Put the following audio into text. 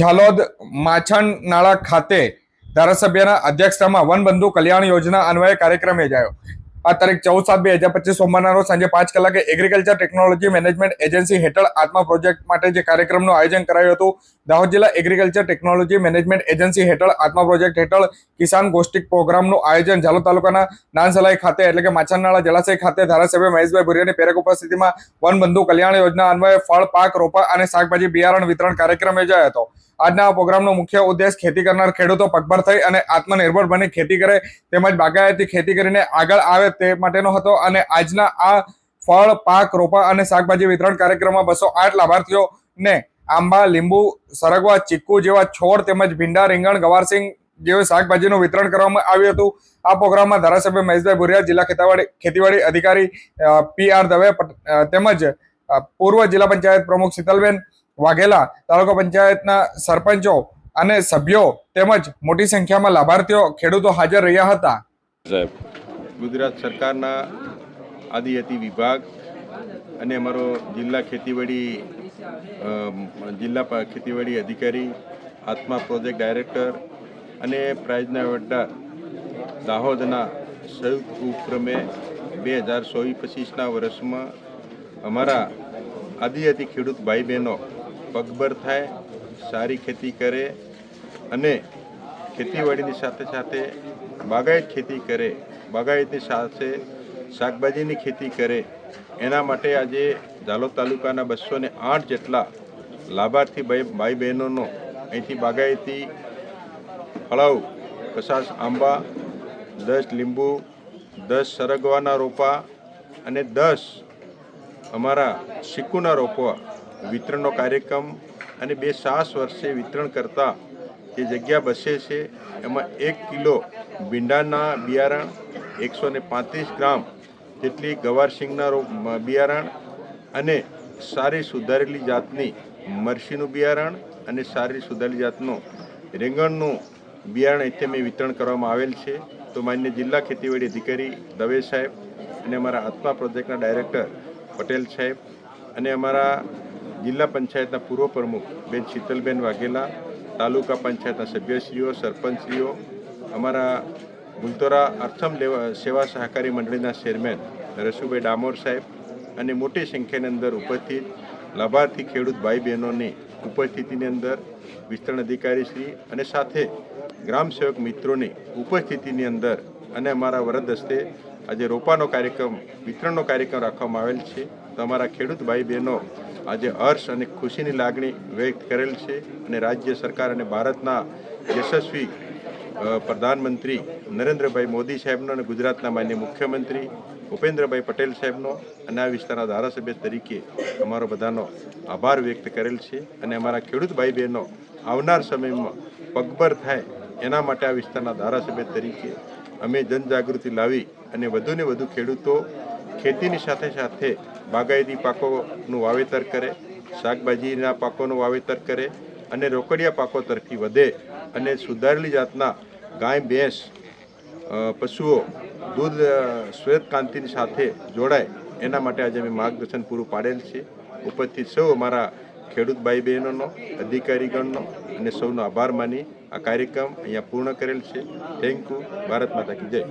ઝાલોદ માછણ નાળા ખાતે ધારાસભ્યના અધ્યક્ષતામાં વનબંધુ કલ્યાણ યોજના અન્વયે કાર્યક્રમ યોજાયો. આ તારીખ ચૌદ સાત બે હજાર પચીસ સોમવારના રોજ સાંજે પાંચ કલાકે એગ્રીકલ્ચર ટેકનોલોજી મેનેજમેન્ટ એજન્સી હેઠળ આત્મા પ્રોજેક્ટ માટે જે કાર્યક્રમનું આયોજન કરાયું હતું, દાહોદ જિલ્લા એગ્રીકલ્ચર ટેકનોલોજી મેનેજમેન્ટ એજન્સી હેઠળ આત્મા પ્રોજેક્ટ હેઠળ કિસાન ગોષ્ઠિક પ્રોગ્રામનું આયોજન ઝાલોદ તાલુકાના નાનસલાઈ ખાતે એટલે કે માછાનાળા જળાશય ખાતે ધારાસભ્ય મહેશભાઈ ભુરિયાની પ્રેરક ઉપસ્થિતિમાં વનબંધુ કલ્યાણ યોજના અન્વયે ફળ, પાક, રોપા અને શાકભાજી બિયારણ વિતરણ કાર્યક્રમ યોજાયો હતો. આજના પ્રોગ્રામનો મુખ્ય ઉદ્દેશ ખેતી કરનાર ખેડૂતો પગભર થઈ અને આત્મનિર્ભર બની ખેતી કરે તેમજ બાગાયતી ખેતી કરીને આગળ આવે તે માટેનો હતો અને આજના આ ફળ, પાક, રોપા અને શાકભાજી વિતરણ કાર્યક્રમમાં બસો આઠ લાભાર્થીઓને આંબા, લીંબુ, સરગવા, ચીકુ જેવા છોડ તેમજ ભીંડા, રીંગણ ગવારસિંગ જેવી શાકભાજીનું વિતરણ કરવામાં આવ્યું હતું. આ પ્રોગ્રામમાં ધારાસભ્ય મહેશભાઈ ભુરિયા જિલ્લા ખેતીવાડી ખેતીવાડી અધિકારી પી આર દવે તેમજ પૂર્વ જિલ્લા પંચાયત પ્રમુખ શીતલબેન વાઘેલા તાલુકા પંચાયતના સરપંચો અને સભ્યો તેમજ મોટી સંખ્યામાં લાભાર્થીઓ ખેડૂતો હાજર રહ્યા હતા. સાહેબ. ગુજરાત સરકારના આદિજાતિ વિભાગ અને અમારો જિલ્લા ખેતીવાડી જિલ્લા ખેતીવાડી અધિકારી આત્મા પ્રોજેક્ટ ડાયરેક્ટર અને પ્રાઇઝના વડા દાહોદના સંયુક્ત ઉપક્રમે બે હજાર ચોવીસ પચીસના વર્ષમાં અમારા આદિજાતિ ખેડૂત ભાઈ બહેનો પગભર થાય, સારી ખેતી કરે અને ખેતીવાડીની સાથે સાથે બાગાયત ખેતી કરે, બાગાયતની સાથે શાકભાજીની ખેતી કરે, એના માટે આજે ઝાલોદ તાલુકાના બસો ને આઠ જેટલા લાભાર્થી ભાઈ ભાઈ બહેનોનો અહીંથી બાગાયતી ફળાઉ પચાસ આંબા, દસ લીંબુ, દસ સરગવાના રોપા અને દસ અમારા સિક્કુના રોપવા વિતરણનો કાર્યક્રમ અને બે સાસ વર્ષે વિતરણ કરતા જે જગ્યા બસે છે, એમાં એક કિલો ભીંડાના બિયારણ, એકસો ને પાંત્રીસ ગ્રામ જેટલી ગવારસિંગના બિયારણ અને સારી સુધારેલી જાતની મરસીનું બિયારણ અને સારી સુધારેલી જાતનું રીંગણનું બિયારણ અહીંથી મેં વિતરણ કરવામાં આવેલ છે. તો માન્ય જિલ્લા ખેતીવાડી અધિકારી દવે સાહેબ અને અમારા આત્મા પ્રોજેક્ટના ડાયરેક્ટર પટેલ સાહેબ અને અમારા જિલ્લા પંચાયતના પૂર્વ પ્રમુખ બેન શીતલબેન વાઘેલા, તાલુકા પંચાયતના સભ્યશ્રીઓ, સરપંચશ્રીઓ, અમારા ગુલતોરા અર્થમ સેવા સહકારી મંડળીના ચેરમેન રસુભાઈ ડામોર સાહેબ અને મોટી સંખ્યાની અંદર ઉપસ્થિત લાભાર્થી ખેડૂત ભાઈ બહેનોની ઉપસ્થિતિની અંદર વિસ્તરણ અધિકારી શ્રી અને સાથે ગ્રામ સેવક મિત્રોની ઉપસ્થિતિની અંદર અને અમારા વરદ હસ્તે આજે રોપાનો કાર્યક્રમ, વિતરણનો કાર્યક્રમ રાખવામાં આવેલ છે. તો અમારા ખેડૂત ભાઈ બહેનો આજે હર્ષ અને ખુશીની લાગણી વ્યક્ત કરેલ છે અને રાજ્ય સરકાર અને ભારતના યશસ્વી પ્રધાનમંત્રી નરેન્દ્રભાઈ મોદી સાહેબનો અને ગુજરાતના માન્ય મુખ્યમંત્રી ભૂપેન્દ્રભાઈ પટેલ સાહેબનો અને આ વિસ્તારના ધારાસભ્ય તરીકે અમારો બધાનો આભાર વ્યક્ત કરેલ છે અને અમારા ખેડૂત ભાઈ બહેનો આવનાર સમયમાં પગભર થાય એના માટે આ વિસ્તારના ધારાસભ્ય તરીકે અમે જનજાગૃતિ લાવી અને વધુને વધુ ખેડૂતો ખેતીની સાથે સાથે બાગાયતી પાકોનું વાવેતર કરે, શાકભાજીના પાકોનું વાવેતર કરે અને રોકડિયા પાકો તરફી વધે અને સુધારેલી જાતના ગાય, ભેંસ પશુઓ, દૂધ શ્વેત ક્રાંતિની સાથે જોડાય. એના માટે આજે અમે માર્ગદર્શન પૂરું પાડેલ છે. ઉપસ્થિત સૌ અમારા ખેડૂત ભાઈ બહેનોનો અધિકારીગણનો અને સૌનો આભાર માની આ કાર્યક્રમ અહીંયા પૂર્ણ કરેલ છે. થેન્ક યુ ભારત માતા કી જય.